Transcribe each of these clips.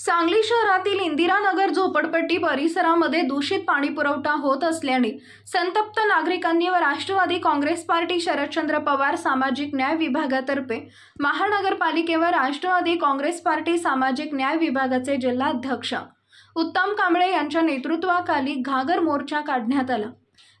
सांगली शहरातील इंदिरानगर झोपडपट्टी परिसरामध्ये दूषित पाणी पुरवठा होत असल्याने संतप्त नागरिकांनी व राष्ट्रवादी काँग्रेस पार्टी शरदचंद्र पवार सामाजिक न्याय विभागातर्फे महानगरपालिकेवर राष्ट्रवादी काँग्रेस पार्टी सामाजिक न्याय विभागाचे जिल्हाध्यक्ष उत्तम कांबळे यांच्या नेतृत्वाखाली घागर मोर्चा काढण्यात आला.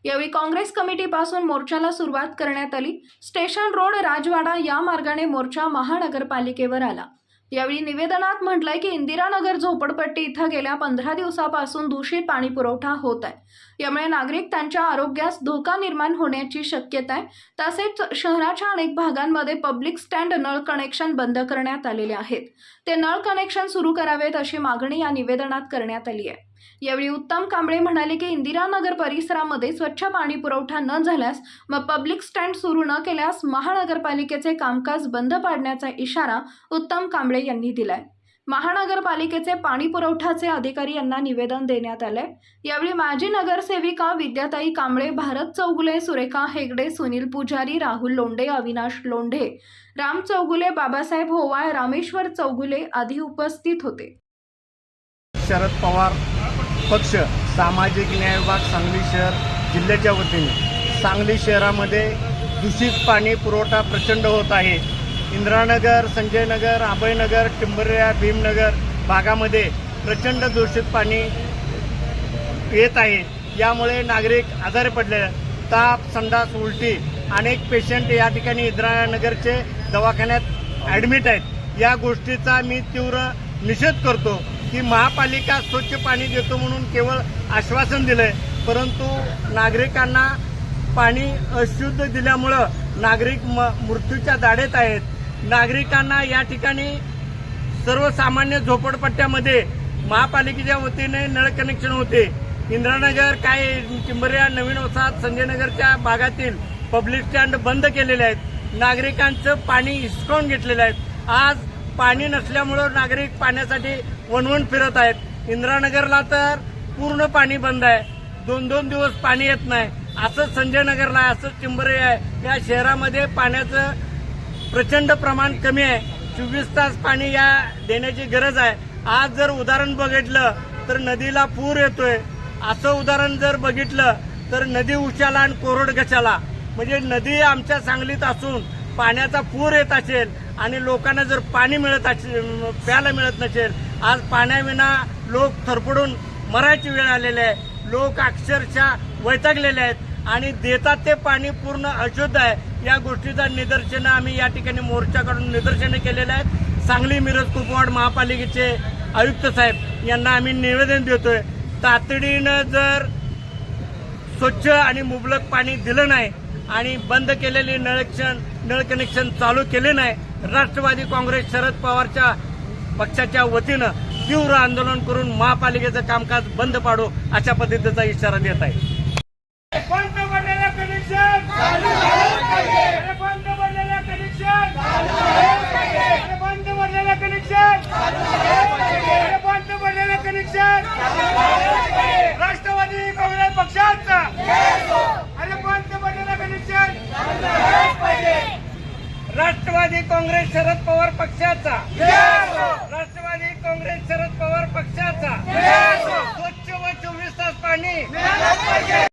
यावेळी काँग्रेस कमिटीपासून मोर्चाला सुरुवात करण्यात आली. स्टेशन रोड राजवाडा या मार्गाने मोर्चा महानगरपालिकेवर आला. यावेळी निवेदनात म्हटलंय की इंदिरानगर झोपडपट्टी इथं गेल्या पंधरा दिवसापासून दूषित पाणी पुरवठा होत आहे. यामुळे नागरिक त्यांच्या आरोग्यास धोका निर्माण होण्याची शक्यता आहे. तसेच शहराच्या अनेक भागांमध्ये पब्लिक स्टँड नळ कनेक्शन बंद करण्यात आलेले आहेत. ते नळ कनेक्शन सुरू करावेत अशी मागणी या निवेदनात करण्यात आली आहे. यावेळी उत्तम कांबळे म्हणाले की इंदिरानगर परिसरामध्ये स्वच्छ पाणी पुरवठा न झाल्यास व पब्लिक स्टँड सुरू न केल्यास महानगरपालिकेचे कामकाज बंद पाडण्याचा इशारा उत्तम कांबळे यांनी दिलाय. महानगरपालिकेचे पाणी पुरवठाचे अधिकारी यांना निवेदन देण्यात आले यावेळी माजी नगरसेविका विद्याताई कांबळे भारत चौगुले सुरेखा हेगडे सुनील पुजारी राहुल लोंढे अविनाश लोंढे राम चौगुले बाबासाहेब होवाळ रामेश्वर चौगुले आदी उपस्थित होते. शरद पवार पक्ष सामाजिक न्याय विभाग सांगली शहर जिल्ह्याच्या वतीने. सांगली शहरामध्ये दूषित पाणी पुरवठा प्रचंड होत आहे. इंद्रानगर संजयनगर अभयनगर टिंबर्या भीमनगर भागामध्ये प्रचंड दूषित पाणी येत आहे. यामुळे नागरिक आजारी पडले. ताप संडास उलटी अनेक पेशंट या ठिकाणी इंद्रानगरचे दवाखान्यात ॲडमिट आहेत. या गोष्टीचा मी तीव्र निषेध करतो. की महापालिका स्वच्छ पाणी देतो म्हणून केवळ आश्वासन दिलंय. परंतु नागरिकांना पाणी अशुद्ध दिल्यामुळं नागरिक म मृत्यूच्या दाढेत आहेत. नागरिकांना या ठिकाणी सर्वसामान्य झोपडपट्ट्यामध्ये महापालिकेच्या वतीने नळ कनेक्शन होते. इंद्रानगर काय चिंबऱ्या नवीन वसाहत संजयनगरच्या भागातील पब्लिक स्टँड बंद केलेले आहेत. नागरिकांचं पाणी हिसकावून घेतलेलं आहे आज पाणी नसल्यामुळं नागरिक पाण्यासाठी वणवण फिरत आहेत. इंदिरानगरला तर पूर्ण पाणी बंद आहे. दोन दोन दिवस पाणी येत नाही. असंच संजयनगरला आहे असंच चिंबरे आहे. या शहरामध्ये पाण्याचं प्रचंड प्रमाण कमी आहे. चोवीस तास पाणी या देण्याची गरज आहे. आज जर उदाहरण बघितलं तर नदीला पूर येतोय. असं उदाहरण जर बघितलं तर नदी उशाला आणि कोरड घशाला म्हणजे नदी आमच्या सांगलीत असून पाण्याचा पूर येत असेल आणि लोकांना जर पाणी मिळत असेल प्यायला मिळत नसेल आज पाण्याविना लोक थरपडून मरायची वेळ आलेली आहे. लोक अक्षरशः वैतागलेले आहेत. आणि देतात ते पाणी पूर्ण अशुद्ध आहे. या गोष्टीचा निदर्शनं आम्ही या ठिकाणी मोर्चाकडून निदर्शनं केलेले आहेत. सांगली मिरज कुपवाड महापालिकेचे आयुक्त साहेब यांना आम्ही निवेदन देतोय. तातडीनं जर स्वच्छ आणि मुबलक पाणी दिलं नाही आणि बंद केलेले नळक्षण नळ कनेक्शन चालू केले नाही राष्ट्रवादी काँग्रेस शरद पवारच्या पक्षाच्या वतीनं तीव्र आंदोलन करून महापालिकेचं कामकाज बंद पाडू अशा पद्धतीचा इशारा देत आहे बंद पडलेलं कनेक्शन अरे बंद पडलेलं कनेक्शन अरे बंद पडलेलं कनेक्शन अरे बंद पडलेलं कनेक्शन राष्ट्रवादी काँग्रेस पक्षाचा अरे बंद पडलेलं कनेक्शन राष्ट्रवादी काँग्रेस शरद पवार पक्षाचा. राष्ट्रवादी काँग्रेस शरद पवार पक्षाचा.